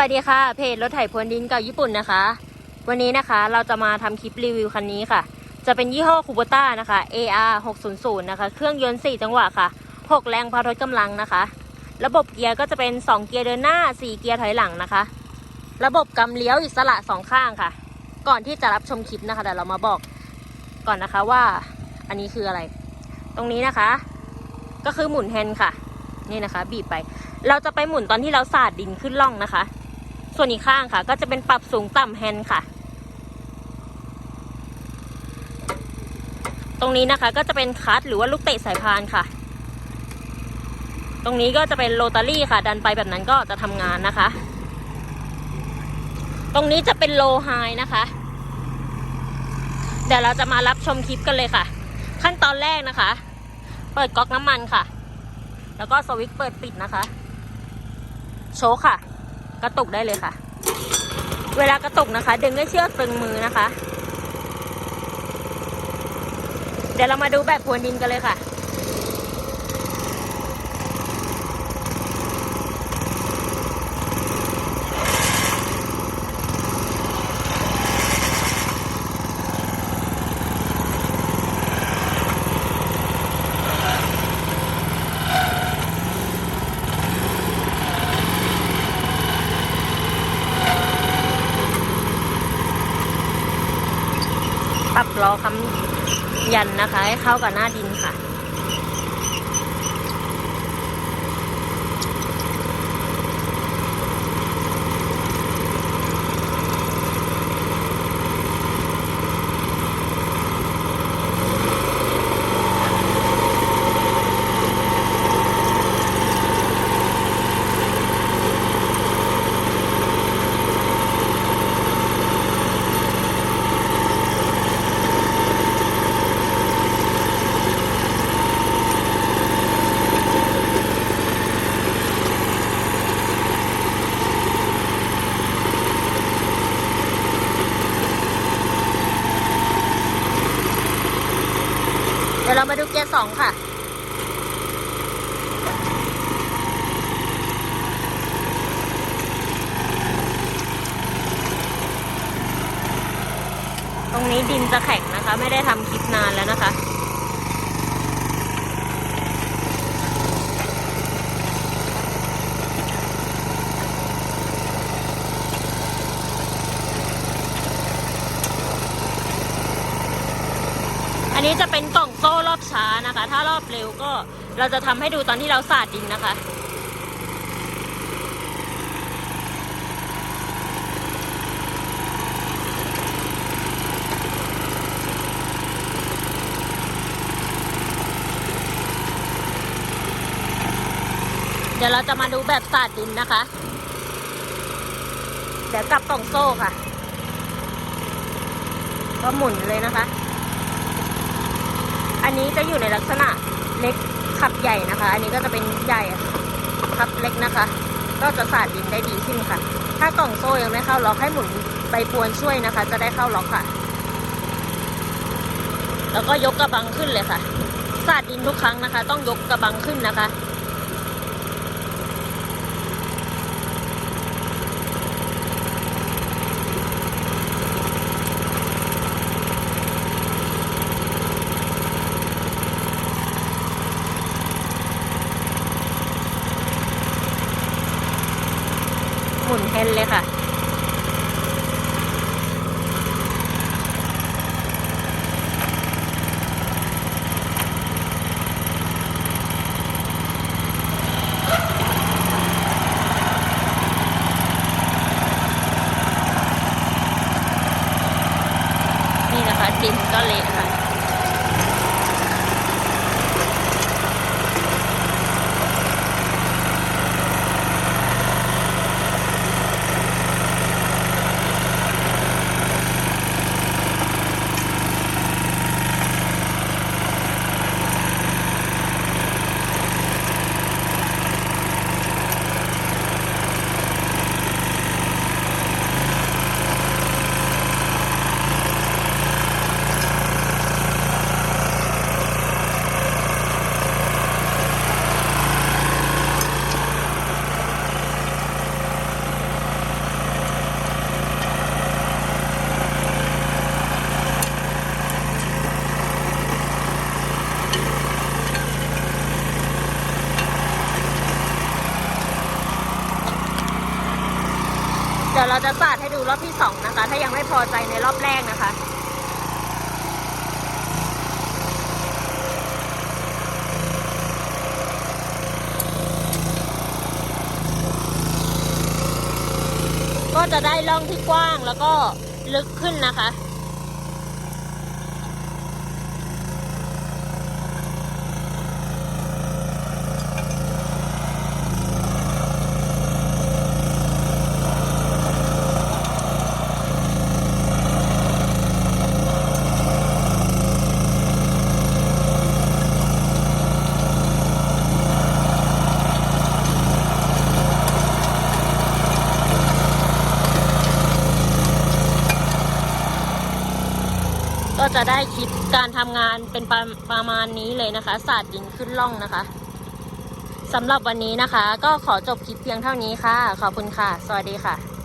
วัสดีค่ะ เพจรถไถพรวนดินเก่าญี่ปุ่นนะคะ วันนี้นะคะเราจะมาทำคลิปรีวิวคันนี้ค่ะ จะเป็นยี่ห้อคูโบต้านะคะ AR 600นะคะ เครื่องยนต์4จังหวะค่ะ 6 แรงพาทดกำลังนะคะ ระบบเกียร์ก็จะเป็น 2 เกียร์เดินหน้า 4 เกียร์ถอยหลังนะคะ ระบบกำเลี้ยวอิสระสองข้างค่ะ ก่อนที่จะรับชมคลิปนะคะเดี๋ยวเรามาบอกก่อนนะคะว่าอันนี้คืออะไร ตรงนี้นะคะ ก็คือหมุนแฮนด์ค่ะ นี่นะคะ บีบไป เราจะไปหมุนตอนที่เราสาดดินขึ้นล่องนะคะ ส่วนอีกข้างค่ะ ก็จะเป็นปรับสูงต่ำแฮนด์ค่ะ ตรงนี้นะคะก็จะเป็นคัทหรือว่าลูกเตะสายพานค่ะ ตรงนี้ก็จะเป็นโรตารี่ค่ะ ดันไปแบบนั้นก็จะทำงานนะคะ ตรงนี้จะเป็นโลไฮนะคะ เดี๋ยวเราจะมารับชมคลิปกันเลยค่ะ ขั้นตอนแรกนะคะ เปิดก๊อกน้ำมันค่ะ แล้วก็สวิตช์เปิดปิดนะคะ โชว์ค่ะ กระตุกได้เลยค่ะ เวลากระตุกนะคะ ดึงด้วยเชือกตึงมือนะคะ เดี๋ยวเรามาดูแบบพรวนดินกันเลยค่ะ ปรับล้อค้ำยันนะคะ ให้เข้ากับหน้าดินค่ะ ดี๋ยวเรามาดูเกียร์สองค่ะ ตรงนี้ดินจะแข็งนะคะ ไม่ได้ทำคลิปนานแล้วนะคะ อันนี้จะเป็นกล่องโซ่รอบช้านะคะ ถ้ารอบเร็วก็เราจะทำให้ดูตอนที่เราสาดดินนะคะเดี๋ยวเราจะมาดูแบบสาดดินนะคะ เดี๋ยวกลับกล่องโซ่ค่ะ ก็หมุนเลยนะคะ อันนี้จะอยู่ในลักษณะเล็กขับใหญ่นะคะ อันนี้ก็จะเป็นใหญ่ขับเล็กนะคะ ก็จะสาดดินได้ดีขึ้นค่ะ ถ้ากล่องโซ่ยังไม่เข้าล็อกให้หมุนใบปวนช่วยนะคะ จะได้เข้าล็อกค่ะ แล้วก็ยกกระบังขึ้นเลยค่ะ สาดดินทุกครั้งนะคะ ต้องยกกระบังขึ้นนะคะ หมุนแฮนเลยค่ะ นี่นะคะดินก็เละค่ะ ดี๋ยวเราจะสาดให้ดูรอบที่สองนะคะ ถ้ายังไม่พอใจในรอบแรกนะคะก็จะได้ร่องที่กว้างแล้วก็ลึกขึ้นนะคะ ก็จะได้คลิปการทำงานเป็นประประมาณนี้เลยนะคะศาสตร์ดินขึ้นล่องนะคะสำหรับวันนี้นะคะ ก็ขอจบคลิปเพียงเท่านี้ค่ะ ขอบคุณค่ะ สวัสดีค่ะ